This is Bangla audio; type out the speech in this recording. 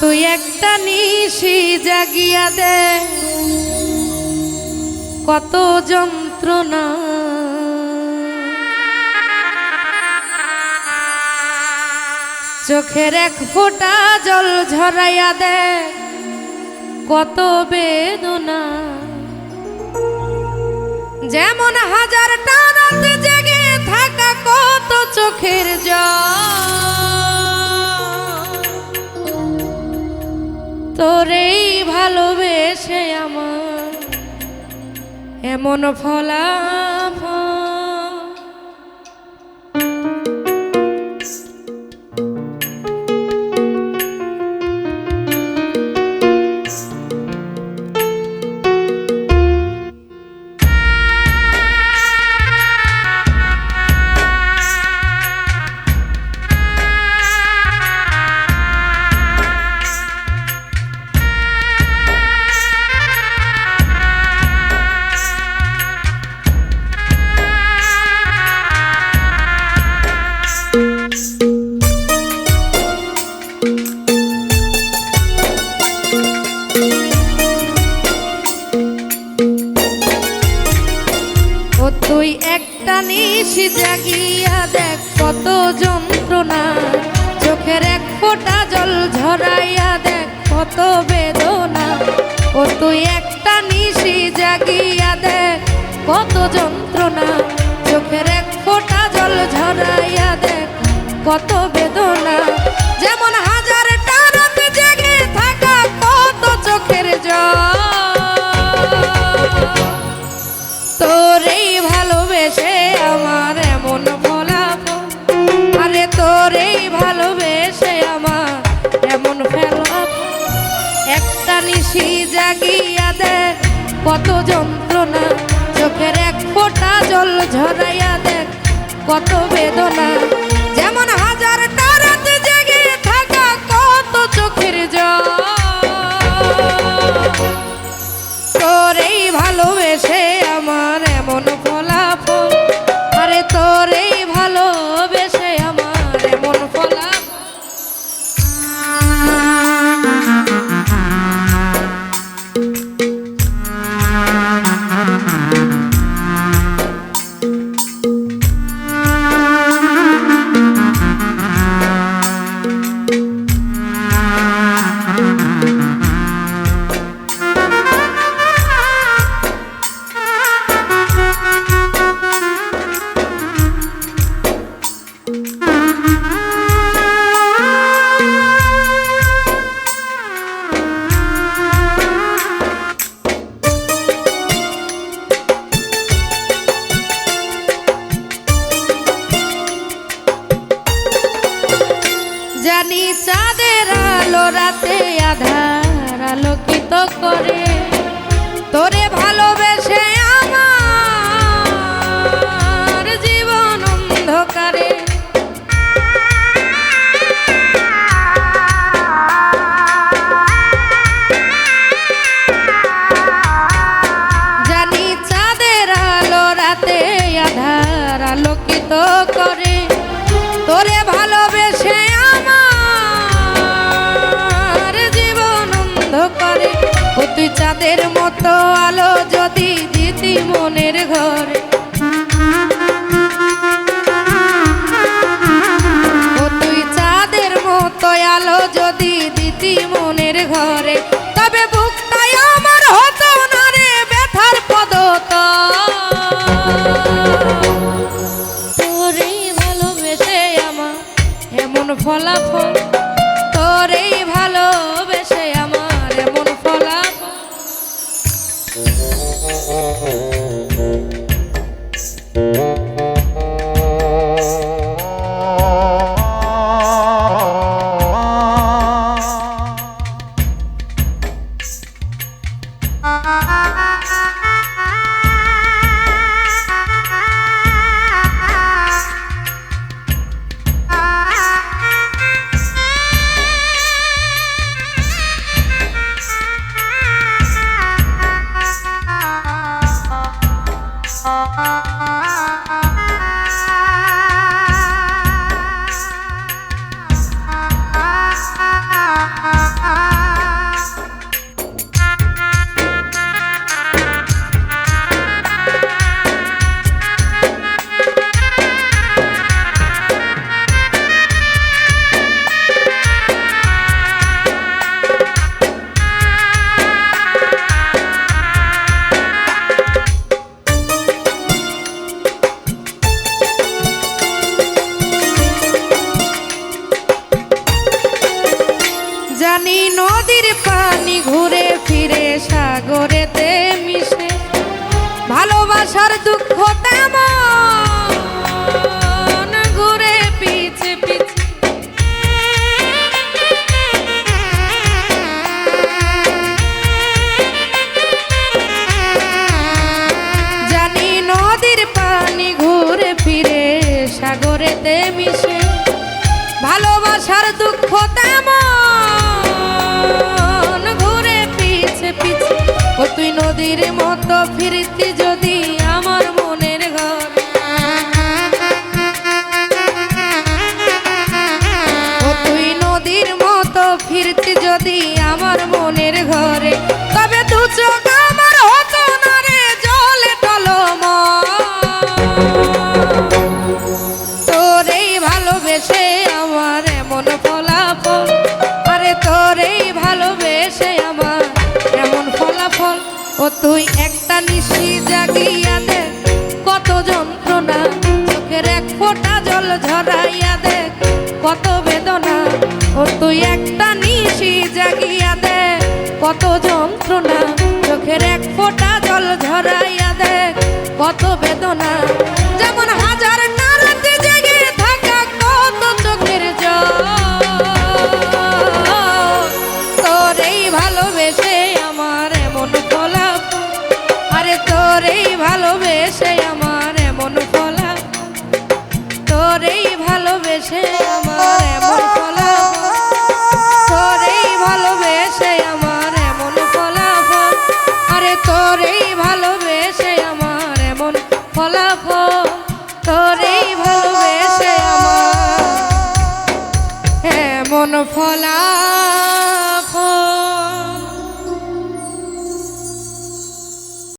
তুই একটা নিশি জাগিয়া দে। কত যন্ত্রণা। চোখের এক ফোঁটা জল ঝরাইয়া দে। কত বেদনা। যেমন হাজার টানাতে জেগে থাকা কত চোখের জল। এমন ফলাফল জাগিয়া দেখ কত যন্ত্রণা। চোখের এক ফোঁটা জল ঝরাইয়া দেখ কত বেদনা। ও তুই একটা নিশি জাগিয়া দেখ কত যন্ত্রণা। চোখের এক ফোঁটা জল ঝরাইয়া দেখ কত বেদনা। নিশি জাগিয়া দে, কত যন্ত্রণা, চোখের এক ফোঁটা জল ঝরাইয়া দেখ কত বেদনা। যেমন হাজার তারাতে জেগে থাকা, কত চোখের জল। আলোকিত করে। তোরে ভালোবেসে আমার জীবন অন্ধকারে। ও তুই চাঁদের মতো আলো যদি দিতি মনের ঘরে। ফলাফল জানি নদীর পানি ঘুরে ফিরে সাগরেতে মিশে। ভালোবাসার দুঃখ ফিরতি যদি আমার মনের ঘর। তুই নদীর মতো ফিরতি যদি আমার মনের ঘরে, তবে দু চোখ আমার হতো না রে তোরেই ভালোবেসে আমার এমন ফলাফল, আরে তোরেই ভালোবেসে আমার এমন ফলাফল। ও তুই একটা নিশি জাগিয়া দে, কত যন্ত্রণা, চোখের এক ফোঁটা জল ঝরাইয়া দে, কত বেদনা, ও তুই একটা নিশি জাগিয়া দে, কত যন্ত্রণা, চোখের এক ফোঁটা জল ঝরাইয়া দে, কত বেদনা, যেমন হাজার